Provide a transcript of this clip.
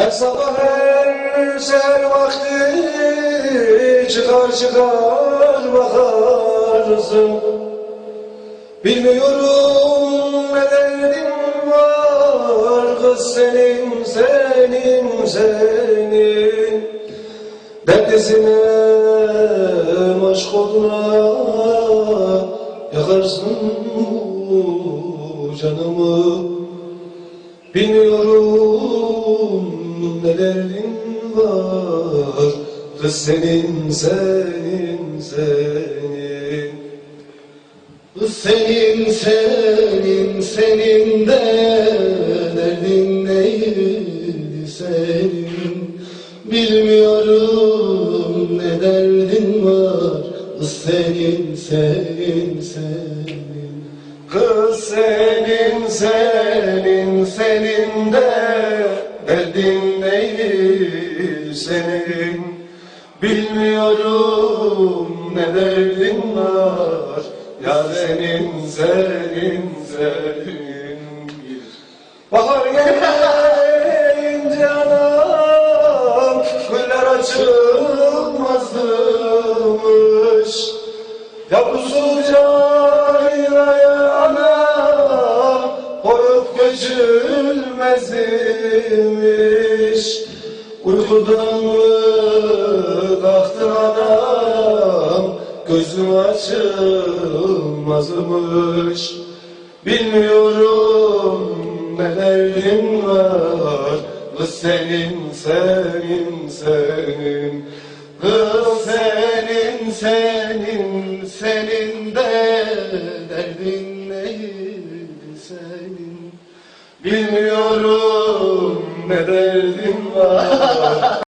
Her sabah her seher vakti çıkar çıkar bakarsın Bilmiyorum ne derdin var kız senin senin senin. Derdisine aşk oduna yakarsın canımı. Bilmiyorum ne derdin var Kız senin, senin, senin? Kız senin senin senin de derdin neydi senin? Bilmiyorum ne derdin var. Kız senin senin senin. Kız senin, senin, Derdin neydi senin? Bilmiyorum ne derdin var. Ya senin, senin, senin Bahar gelince anam Güller açılmazmış. Yavrusu ana Koyup göçülmezmiş Uykudan mı kalktın anam Gözüm açılmazmış. Bilmiyorum ne derdin var. Kız senin, senin, senin. Kız senin senin senin de derdin Bilmiyorum ne derdin var